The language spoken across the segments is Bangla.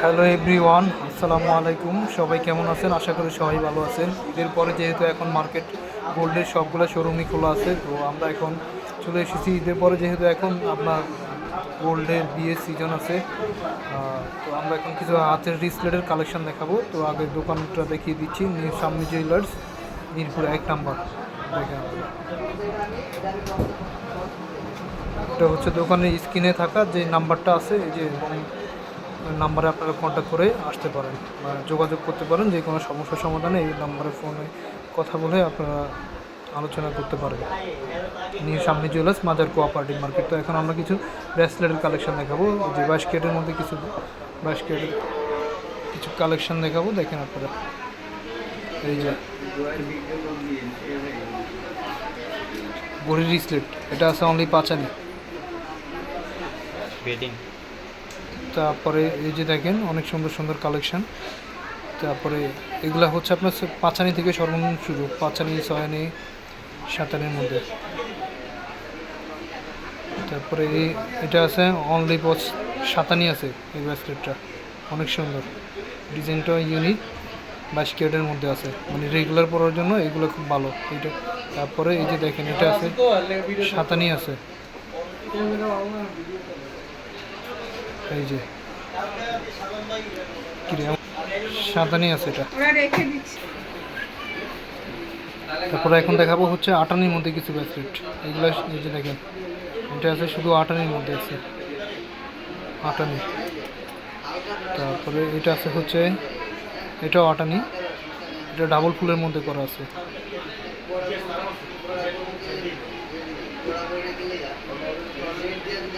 হ্যালো এভরিওয়ান আসসালামু আলাইকুম। সবাই কেমন আছেন? আশা করি সবাই ভালো আছেন। ঈদের পরে যেহেতু এখন মার্কেট গোল্ডের সবগুলো শোরুমই খোলা আছে, তো আমরা এখন চলে এসেছি। ঈদের পরে যেহেতু এখন আপনার গোল্ডের বিয়ের সিজন আছে তো আমরা এখন কিছু হাতের রিসলেটের কালেকশন দেখাবো। তো আগে দোকানটা দেখিয়ে দিচ্ছি সামনি জুয়েলার্স মিরপুর এক নাম্বার। দেখেন। এটা হচ্ছে দোকানের স্ক্রিনে থাকা যে নাম্বারটা আছে, এই যে নাম্বারে আপনারা কন্ট্যাক্ট করে আসতে পারেন বা যোগাযোগ করতে পারেন, যে কোনো সমস্যার সমাধানে এই নাম্বারে ফোনে কথা বলে আপনারা আলোচনা করতে পারবেন। নিয়ে সামনে জুয়েলার্স মাজার কোঅপারেটিভ মার্কেট তো এখন আমরা কিছু ব্রেসলেটের কালেকশন দেখাবো। যে বাইশ কেটের মধ্যে কিছু বাইশ কেটের কিছু কালেকশন দেখাবো। দেখেন আপনারা। এই যে বড়ি রিসলেট এটা আছে অনলি পাঁচানি তারপরে এই যে দেখেন, অনেক সুন্দর সুন্দর কালেকশন তারপরে এগুলা হচ্ছে আপনার পাঁচানি থেকে সর্বনিম্ন শুরু পাঁচানি, ছয়ানি সাতানির মধ্যে। তারপরে এই, এটা আছে অনলি পচ সাতানি আছে এই ব্রেসলেটটা অনেক সুন্দর। ডিজাইনটা ইউনিক বাইশ কেটের মধ্যে আছে। মানে রেগুলার পরার জন্য এগুলো খুব ভালো। এইটা, তারপরে এই যে দেখেন, এটা আছে, সাতানি আছে। এই যে সাতানি আছে এটা। তারপরে এখন দেখাবো হচ্ছে আটানির মধ্যে কিছু ব্রেসলেট এগুলো এই যে দেখেন এটা আছে শুধু আটানির মধ্যে আছে। আটানি। তারপরে এটা আছে হচ্ছে এটাও আটানি। এটা ডাবল ফুলের মধ্যে করা আছে।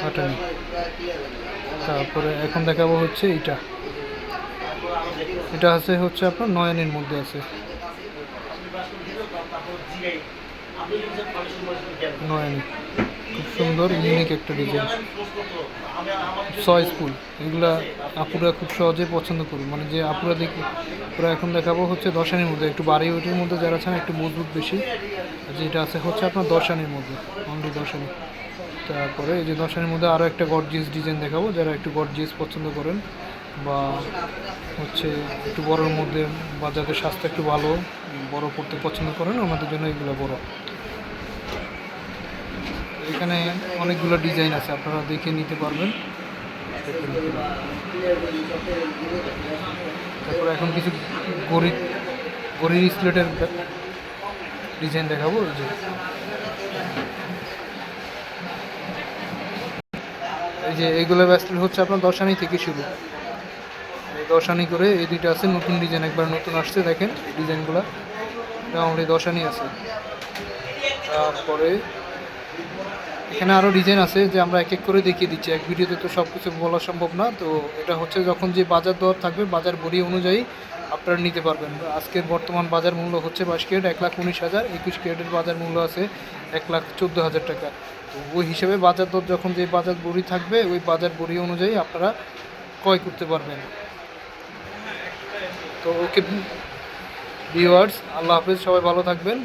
আটানি। তারপরে এখন দেখাবো হচ্ছে এটা এটা আছে হচ্ছে আপনার নয়নের মধ্যে আছে। নয়ন। খুব সুন্দর ইউনিক একটা ডিজাইন চয়েসফুল এগুলা আপুরা খুব সহজে পছন্দ করি মানে যে আপুরা দেখি, ওরা এখন দেখাবো হচ্ছে দশানির মধ্যে। একটু বাড়ি ওইটির মধ্যে যারা আছেন, একটু মজবুত বেশি। যেটা আছে হচ্ছে আপনার দশানির মধ্যে অনলি দশানি। তারপরে এই যে দশের মধ্যে আরও একটা গডজিয়াস ডিজাইন দেখাবো, যারা একটু গডজিয়াস পছন্দ করেন বা হচ্ছে একটু বড়োর মধ্যে বা যাদের স্বাস্থ্য একটু ভালো, বড় পড়তে পছন্দ করেন, আমাদের জন্য এগুলো বড়। এখানে অনেকগুলো ডিজাইন আছে, আপনারা দেখে নিতে পারবেন। তারপরে এখন কিছু গড়ি গড়ির স্লেটের ডিজাইন দেখাবো যে। এই যে এইগুলো ব্যাসলেট হচ্ছে আপনার দশানি থেকে শুরু। দশানি করে এই দুইটা আছে, নতুন ডিজাইন একবার নতুন আসছে, দেখেন ডিজাইনগুলো অলরেডি দশানি আছে। তারপরে এখানে আরও ডিজাইন আছে যে আমরা এক এক করে দেখিয়ে দিচ্ছি। এক ভিডিওতে তো সব কিছু বলা সম্ভব না। তো এটা হচ্ছে যখন যে বাজার দর থাকবে, বাজার বড়ি অনুযায়ী আপনারা নিতে পারবেন। আজকের বর্তমান বাজার মূল্য হচ্ছে বাইশ ক্যারেট, এক লাখ উনিশ হাজার। একুশ ক্যারেটের বাজার মূল্য আছে এক লাখ চোদ্দ হাজার টাকা। ওই হিসেবে বাজার দর যখন যে বাজার বড়ি থাকবে, ওই বাজার বড়ি অনুযায়ী আপনারা ক্রয় করতে পারবেন। তো ওকে ভিউয়ার্স আল্লাহ হাফেজ, সবাই ভালো থাকবেন।